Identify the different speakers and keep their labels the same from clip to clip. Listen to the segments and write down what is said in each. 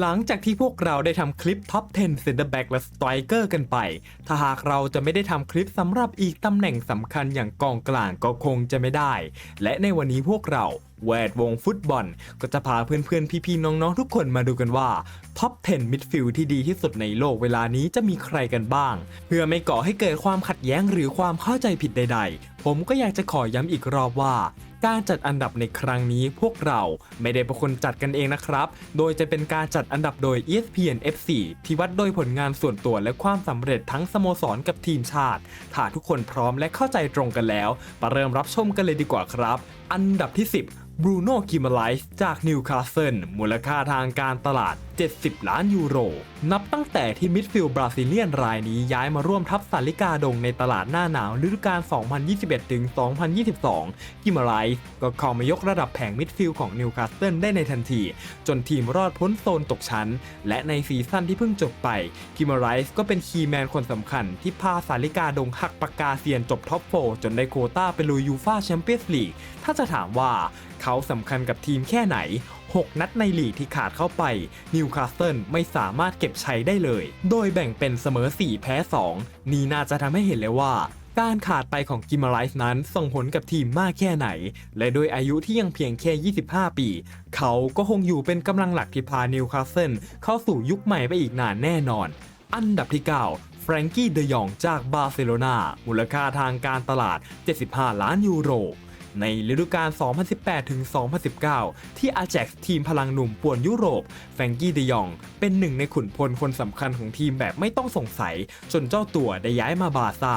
Speaker 1: หลังจากที่พวกเราได้ทำคลิปท็อป10 Center Back และ Striker กันไป ถ้าหากเราจะไม่ได้ทำคลิปสำหรับอีกตำแหน่งสำคัญอย่างกองกลางก็คงจะไม่ได้ และในวันนี้พวกเราแวดวงฟุตบอล ก็จะพาเพื่อนๆ พี่ๆ น้องๆ ทุกคนมาดูกันว่าท็อป10มิดฟิลด์ที่ดีที่สุดในโลกเวลานี้จะมีใครกันบ้าง เพื่อไม่ก่อให้เกิดความขัดแย้งหรือความเข้าใจผิดใด ๆ ผมก็อยากจะขอย้ำอีกรอบว่า การจัดอันดับในครั้งนี้พวกเราไม่ได้เป็นคนจัดกันเองนะครับ โดยจะเป็นการจัดอันดับโดย ESPN FC ที่วัดโดยผลงานส่วนตัวและความสำเร็จทั้งสโมสรกับทีมชาติ ถ้าทุกคนพร้อมและเข้าใจตรงกันแล้วมาเริ่มรับชมกันเลยดีกว่าครับ อันดับที่ 10 บรูโน่กิมาไลส์จากนิวคาสเซิลมูลค่าทางการตลาด 70 ล้านยูโร นับตั้งแต่ที่มิดฟิลด์บราซิเลียนรายนี้ย้ายมาร่วมทัพสาริกาดงในตลาดหน้าหนาวฤดูกาล 2021-2022 กิมาไลส์ก็เข้ามายกระดับแผงมิดฟิลด์ของนิวคาสเซิลได้ในทันที จนทีมรอดพ้นโซนตกชั้น และในซีซั่นที่เพิ่งจบไป กิมาไลส์ก็เป็นคีย์แมนคนสำคัญที่พาสาริกาดงหักปากกาเซียนจบท็อปโฟจนได้โคต้าไปลุยยูฟ่าแชมเปี้ยนส์ลีกถ้าจะถามว่า เขาสำคัญกับทีมแค่ไหน 6 นัดในลีกที่ขาดเข้าไปนิวคาสเซิลไม่สามารถเก็บชัยได้เลย โดยแบ่งเป็นเสมอ 4 แพ้ 2 นี่น่าจะทำให้เห็นเลยว่าการขาดไปของกิมาไลส์นั้นส่งผลกับทีมมากแค่ไหน และโดยอายุที่ยังเพียงแค่ 25 ปี เขาก็คงอยู่เป็นกำลังหลักที่พานิวคาสเซิลเข้าสู่ยุคใหม่ไปอีกนานแน่นอน อันดับที่ 9 แฟรงกี้เดยองจากบาร์เซโลนามูลค่าทางการตลาด 75 ล้านยูโร ในฤดูกาล 2018-2019 ที่อาแจ็กทีมพลังหนุ่มป่วนยุโรป แฟงกี้เดยอง เป็นหนึ่งในขุนพลคนสำคัญของทีมแบบไม่ต้องสงสัย จนเจ้าตัวได้ย้ายมาบาซ่า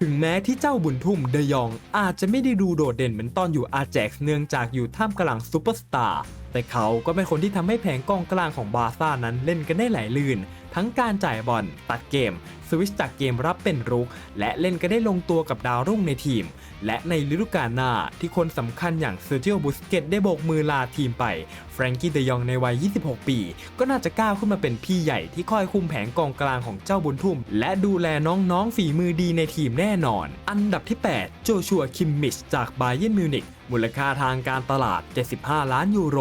Speaker 1: ถึงแม้ที่เจ้าบุญทุ่มเดยองอาจจะไม่ได้ดูโดดเด่นเหมือนตอนอยู่อาแจ็กเนื่องจากอยู่ท่ามกลางซูเปอร์สตาร์แต่เขาก็เป็นคนที่ทำให้แผงกองกลางของบาซ่านั้นเล่นกันได้ไหลลื่น ทั้งการจ่ายบอลตัดเกม สวิชจากเกมรับเป็นรุก และเล่นกันได้ลงตัวกับดาวรุ่งในทีมและในฤดูกาลหน้าที่คนสำคัญอย่างเซอร์เจียบุสเกตได้โบกมือลาทีมไป แฟรงกี้เดยองในวัย 26 ปี ก็น่าจะก้าวขึ้นมาเป็นพี่ใหญ่ที่คอยคุมแผงกองกลางของเจ้าบุญทุ่ม และดูแลน้องๆฝีมือดีในทีมแน่นอน อันดับที่ 8 โจชัวคิมมิชจากบาเย r n มิวนิกมูลค่าทางการตลาด 75 ล้านยูโร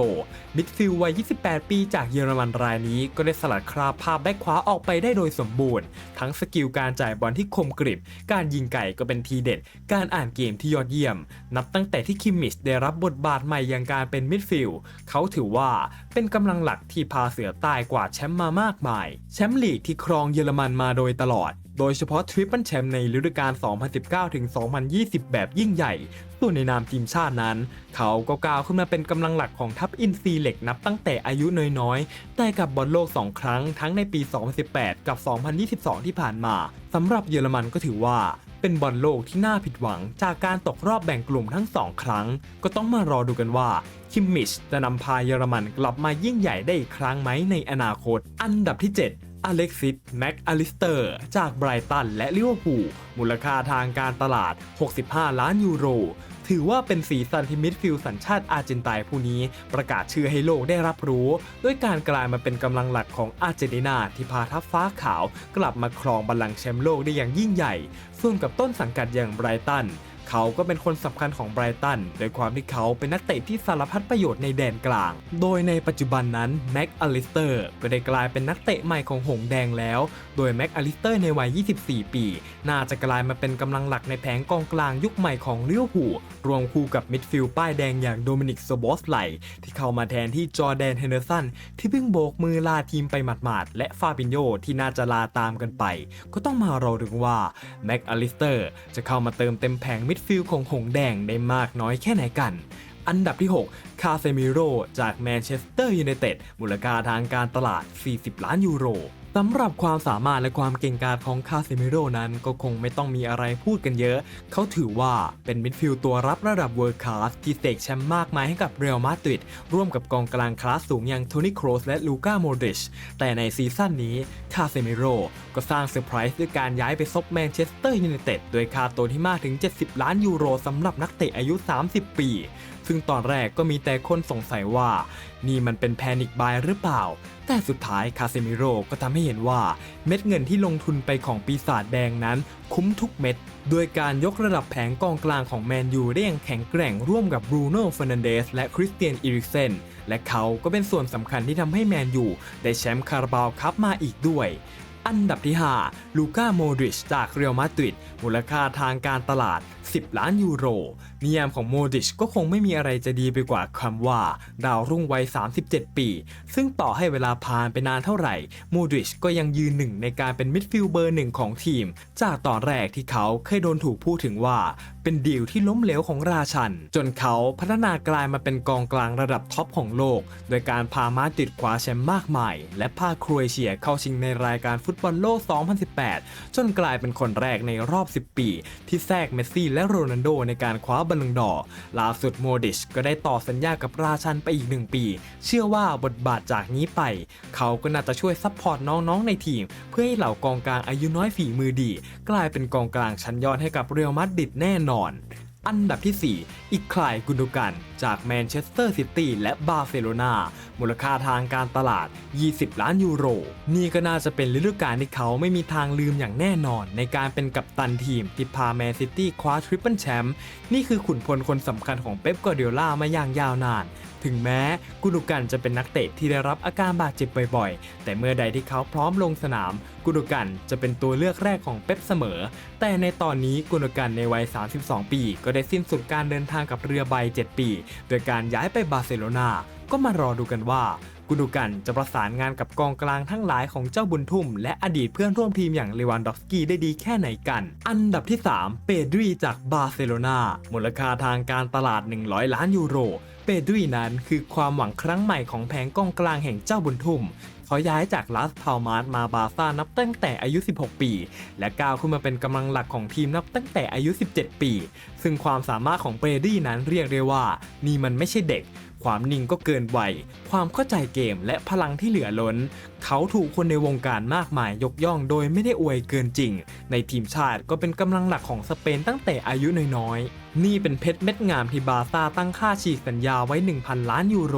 Speaker 1: มิดฟิลด์วัย 28 ปีจากเยอรมันรายนี้ก็ได้สลัดคราบภาพแบ็คขวาออกไปได้โดยสมบูรณ์ ทั้งสกิลการจ่ายบอลที่คมกริบ การยิงไก่ก็เป็นทีเด็ด การอ่านเกมที่ยอดเยี่ยม นับตั้งแต่ที่คิมมิชได้รับบทบาทใหม่อย่างการเป็นมิดฟิลด์เขาถือว่าเป็นกำลังหลักที่พาเสือใต้กว่าดแชมป์มามากมาย แชมป์ลีกที่ครองเยอรมันมาโดยตลอด โดยเฉพาะทริปเปิลแชมป์ในฤดูกาล 2019-2020 แบบยิ่งใหญ่ส่วนในนามทีมชาตินั้น เขาก็ก้าวขึ้นมาเป็นกำลังหลักของทัพอินซีเหล็กนับตั้งแต่อายุน้อยๆ แต่กับบอลโลก 2 ครั้งทั้งในปี 2018 กับ 2022 ที่ผ่านมาสำหรับเยอรมันก็ถือว่า เป็นบอลโลกที่น่าผิดหวังจากการตกรอบแบ่งกลุ่มทั้งสองครั้ง ก็ต้องมารอดูกันว่า คิมมิชจะนำพาเยอรมันกลับมายิ่งใหญ่ได้อีกครั้งไหมในอนาคต อันดับที่ 7อเล็กซิสแม็กอลิสเตอร์ จากไบรตันและลิเวอร์พูลมูลค่าทางการตลาด 65 ล้านยูโร ถือว่าเป็นสีสันที่มิดฟิลด์สัญชาติอาร์เจนไตน์ผู้นี้ ประกาศชื่อให้โลกได้รับรู้ด้วยการกลายมาเป็นกำลังหลักของอาร์เจนตินาที่พาทัพฟ้าขาว กลับมาครองบัลลังก์แชมป์โลกได้อย่างยิ่งใหญ่ส่วนกับต้นสังกัดอย่างไบรตัน เขาก็เป็นคนสำคัญของไบรตันโดยความที่เขาเป็นนักเตะที่สารพัดประโยชน์ในแดนกลาง โดยในปัจจุบันนั้นแม็กอลิสเตอร์ก็ได้กลายเป็นนักเตะใหม่ของหงแดงแล้ว โดยแม็กอลิสเตอร์ในวัย 24 ปี น่าจะกลายมาเป็นกำลังหลักในแผงกองกลางยุคใหม่ของลิเวอร์พูลรวมคู่กับมิดฟิลด์ป้ายแดงอย่างโดมินิกโซบอสไลที่เข้ามาแทนที่จอแดนเฮนเดอร์สันที่เพิ่งโบกมือลาทีมไปหมาดๆและฟาบินโยที่น่าจะลาตามกันไป ก็ต้องมารอดูว่าแม็กอลิสเตอร์จะเข้ามาเติมเต็มแผงมิดฟิลด์ของหงแดงได้มากน้อยแค่ไหนกัน อันดับที่ 6 คาเซมิโรจากแมนเชสเตอร์ยูไนเต็ดมูลค่าทางการตลาด 40 ล้านยูโร สำหรับความสามารถและความเก่งกาจของคาเซมิโรนั้นก็คงไม่ต้องมีอะไรพูดกันเยอะ เขาถือว่าเป็นมิดฟิลด์ตัวรับระดับเวิร์คคลาสที่เสกแชมป์มากมายให้กับเรอัลมาดริดร่วมกับกองกลางคลาสสูงอย่างโทนี่โครสและลูก้าโมดริชแต่ในซีซั่นนี้คาเซมิโรก็สร้างเซอร์ไพรส์ด้วยการย้ายไปซบแมนเชสเตอร์ยูไนเต็ดโดยค่าตัวที่มากถึง 70 ล้านยูโรสำหรับนักเตะอายุ 30 ปี ซึ่งตอนแรกก็มีแต่คนสงสัยว่านี่มันเป็นแพนิคบายหรือเปล่า แต่สุดท้ายคาเซมิโร่ก็ทำให้เห็นว่าเม็ดเงินที่ลงทุนไปของปีศาจแดงนั้น คุ้มทุกเม็ดโดยการยกระดับแผงกองกลางของแมนยูได้อย่างแข็งแกร่งร่วมกับบรูโน่เฟอร์นันเดสและคริสเตียนอิริกเซนและเขาก็เป็นส่วนสำคัญที่ทำให้แมนยูได้แชมป์คาราบาวคัพมาอีกด้วยอันดับที่ 5 ลูก้าโมดริชจากเรอัลมาดริดมูลค่าทางการตลาด 10 ล้านยูโร นิยามของโมดิชก็คงไม่มีอะไรจะดีไปกว่าคำว่า ดาวรุ่งวัย 37 ปี ซึ่งต่อให้เวลาผ่านไปนานเท่าไหร่ โมดิชก็ยังยืนหนึ่งในการเป็นมิดฟิลด์เบอร์หนึ่งของทีม จากตอนแรกที่เขาเคยโดนถูกพูดถึงว่า เป็นดีลที่ล้มเหลวของราชัน จนเขาพัฒนากลายมาเป็นกองกลางระดับท็อปของโลก โดยการพามาดริดคว้าแชมป์มากมาย และพาโครเอเชียเข้าชิงในรายการฟุตบอลโลก 2018 จนกลายเป็นคนแรกในรอบ 10 ปี ที่แทรกเมสซี่และโรนัลโดในการคว้าบอลลูนดอล่าสุดโมดิชก็ได้ต่อสัญญากับราชันไปอีกหนึ่งปี เชื่อว่าบทบาทจากนี้ไป เขาก็น่าจะช่วยซัพพอร์ตน้องๆในทีม เพื่อให้เหล่ากองกลางอายุน้อยฝีมือดี กลายเป็นกองกลางชั้นยอดให้กับเรอัลมาดริดแน่นอน อันดับที่ 4 อีกคลายกุนโดกัน จากแมนเชสเตอร์ซิตี้และบาร์เซโลนามูลค่าทางการตลาด 20 ล้านยูโร นี่ก็น่าจะเป็นฤดูกาลที่เขาไม่มีทางลืมอย่างแน่นอน ในการเป็นกัปตันทีมที่พาแมนซิตี้คว้าทริปเปิลแชมป์นี่คือขุนพลคนสำคัญของเป๊ปกวาร์ดิโอลามาอย่างยาวนานถึงแม้กุนุกันจะเป็นนักเตะที่ได้รับอาการบาดเจ็บบ่อยๆ แต่เมื่อใดที่เขาพร้อมลงสนาม กุนุกันจะเป็นตัวเลือกแรกของเป๊ปเสมอ แต่ในตอนนี้กุนุกันในวัย 32 ปี ก็ได้สิ้นสุดการเดินทางกับเรือใบ 7 ปี โดยการย้ายไปบาร์เซโลนาก็มารอดูกันว่า กุนโดกันจะประสานงานกับกองกลางทั้งหลายของเจ้าบุญทุ่ม และอดีตเพื่อนร่วมทีมอย่างเลวันดอฟสกี้ได้ดีแค่ไหนกัน อันดับที่ 3 เปดรีจากบาร์เซโลนามูลค่าทางการตลาด 100 ล้านยูโร เปดรีนั้นคือความหวังครั้งใหม่ของแผงกองกลางแห่งเจ้าบุญทุ่มเขาย้ายจากลาสพาลมาร์มาบาร์ซ่านับตั้งแต่อายุ 16 ปี และก้าวขึ้นมาเป็นกำลังหลักของทีมนับตั้งแต่อายุ 17 ปี ซึ่งความสามารถของเบรดี้นั้นเรียกได้ว่า นี่มันไม่ใช่เด็ก ความนิ่งก็เกินวัยความเข้าใจเกมและพลังที่เหลือล้น เขาถูกคนในวงการมากมายยกย่องโดยไม่ได้อวยเกินจริง ในทีมชาติก็เป็นกำลังหลักของสเปนตั้งแต่อายุน้อยๆ นี่เป็นเพชรเม็ดงามที่บาร์ซ่าตั้งค่าฉีกสัญญาไว้ 1,000 ล้านยูโร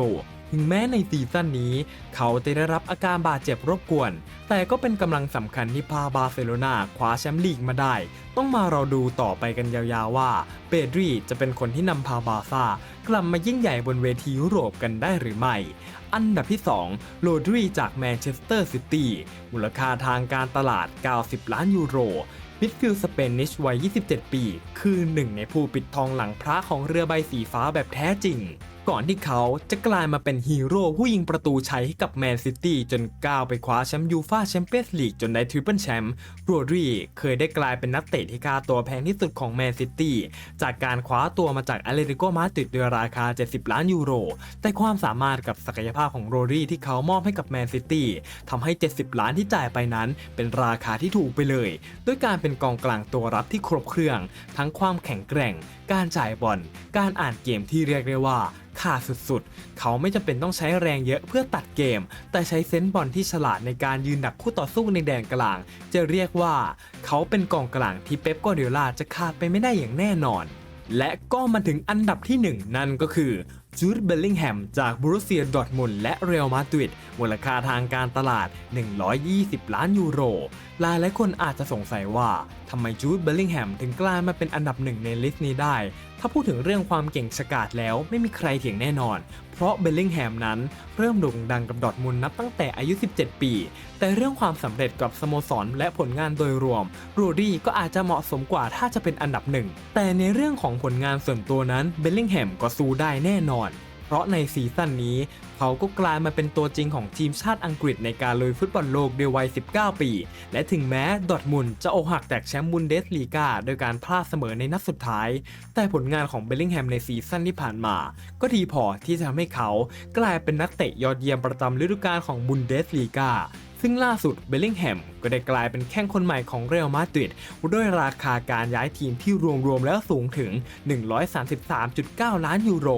Speaker 1: ถึงแม้ในซีซั่นนี้ เขาจะได้รับอาการบาดเจ็บรบกวน แต่ก็เป็นกำลังสำคัญที่พาบาร์เซโลนาคว้าแชมป์ลีกมาได้ ต้องมาเรอดูต่อไปกันยาวๆว่าเปดรีจะเป็นคนที่นำพาบาซ่ากลับมายิ่งใหญ่บนเวทียุโรปกันได้หรือไม่ อันดับที่ 2 โรดรีจากแมนเชสเตอร์ซิตี้มูลค่าทางการตลาด 90 ล้านยูโรมิดฟิลด์สเปนิชวัย 27 ปี คือหนึ่งในผู้ปิดทองหลังพระของเรือใบสีฟ้าแบบแท้จริง ก่อนที่เขาจะกลายมาเป็นฮีโร่ผู้ยิงประตูชัยให้กับแมนซิตี้จนก้าวไปคว้าแชมป์ยูฟาแชมเปี้ยนส์ลีกจนได้ทริปเปิลแชมป์โรดรีเคยได้กลายเป็นนักเตะที่ค่าตัวแพงที่สุดของแมนซิตี้จากการคว้าตัวมาจากอเลติโกมาดริดด้วยราคา 70 ล้านยูโร แต่ความสามารถกับศักยภาพของโรดรีที่เขามอบให้กับแมนซิตี้ทำให้ 70 ล้านที่จ่ายไปนั้น เป็นราคาที่ถูกไปเลย ด้วยการเป็นกองกลางตัวรับที่ครบเครื่อง ทั้งความแข็งแกร่ง การจ่ายบอลการอ่านเกมที่เรียกได้ว่าขาดสุดๆ เขาไม่จำเป็นต้องใช้แรงเยอะเพื่อตัดเกม แต่ใช้เซนส์บอลที่ฉลาดในการยืนดักคู่ต่อสู้ในแดนกลาง จะเรียกว่า เขาเป็นกองกลางที่เป๊ปกอเดิโอลาจะขาดไปไม่ได้อย่างแน่นอน และก็มาถึงอันดับที่ 1 นั่นก็คือ จูดเบลลิงแฮมจากบรูเซียดอร์ทมุนและเรอัลมาดริดมูลค่าทางการตลาด 120 ล้านยูโรหลายหลายคนอาจจะสงสัยว่าทำไมจูดเบลลิงแฮมถึงกลายมาเป็นอันดับหนึ่งในลิสต์นี้ได้ ถ้าพูดถึงเรื่องความเก่งฉกาจแล้วไม่มีใครเถียงแน่นอน เพราะเบลลิงแฮมนั้นเริ่มโด่งดังกับดอทมุนนับตั้งแต่อายุ 17 ปี แต่เรื่องความสำเร็จกับสโมสรและผลงานโดยรวมโรดี้ก็อาจจะเหมาะสมกว่าถ้าจะเป็นอันดับหนึ่ง แต่ในเรื่องของผลงานส่วนตัวนั้นเบลลิงแฮมก็สู้ได้แน่นอน เพราะในซีซั่นนี้ เขาก็กลายมาเป็นตัวจริงของทีมชาติอังกฤษในการลุยฟุตบอลโลกด้วยวัย 19 ปี และถึงแม้ดอทมุนจะอกหักจากแชมป์บุนเดสลีกาโดยการพลาดเสมอในนัดสุดท้าย แต่ผลงานของเบลลิงแฮมในซีซั่นที่ผ่านมา ก็ดีพอที่จะทำให้เขากลายเป็นนักเตะยอดเยี่ยมประจำฤดูกาลของบุนเดสลีกา ซึ่งล่าสุดเบลลิงแฮมก็ได้กลายเป็นแข้งคนใหม่ของเรอัลมาดริดด้วยราคาการย้ายทีมที่รวมๆแล้วสูงถึง 133.9 ล้านยูโร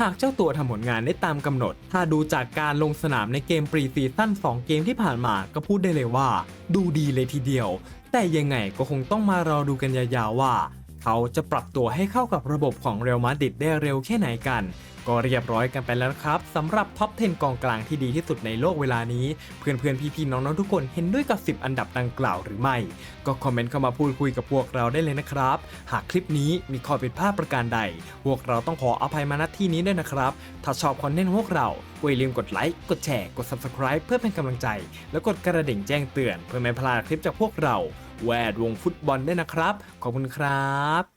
Speaker 1: หากเจ้าตัวทำผลงานได้ตามกำหนด ถ้าดูจากการลงสนามในเกมปรีซีซั่น2 เกมที่ผ่านมาก็พูดได้เลยว่า ดูดีเลยทีเดียว แต่ยังไงก็คงต้องมารอดูกันยาวๆว่า เขาจะปรับตัวให้เข้ากับระบบของเรอัลมาดริดได้เร็วแค่ไหนกัน ก็เรียบร้อยกันไปแล้วครับสำหรับท็อป 10 กองกลางที่ดีที่สุดในโลกเวลานี้ เพื่อนๆ พี่ๆ น้องๆ ทุกคนเห็นด้วยกับ 10 อันดับดังกล่าวหรือไม่ ก็คอมเมนต์เข้ามาพูดคุยกับพวกเราได้เลยนะครับ หากคลิปนี้มีข้อผิดพลาดประการใด พวกเราต้องขออภัยมาณที่นี้ด้วยนะครับ ถ้าชอบคอนเทนต์พวกเราก็อย่าลืมกดไลค์ กดแชร์ กด subscribe เพื่อเป็นกำลังใจ แล้วกดกระดิ่งแจ้งเตือน เพื่อไม่พลาดคลิปจากพวกเรา แวดวงฟุตบอลด้วยนะครับ ขอบคุณครับ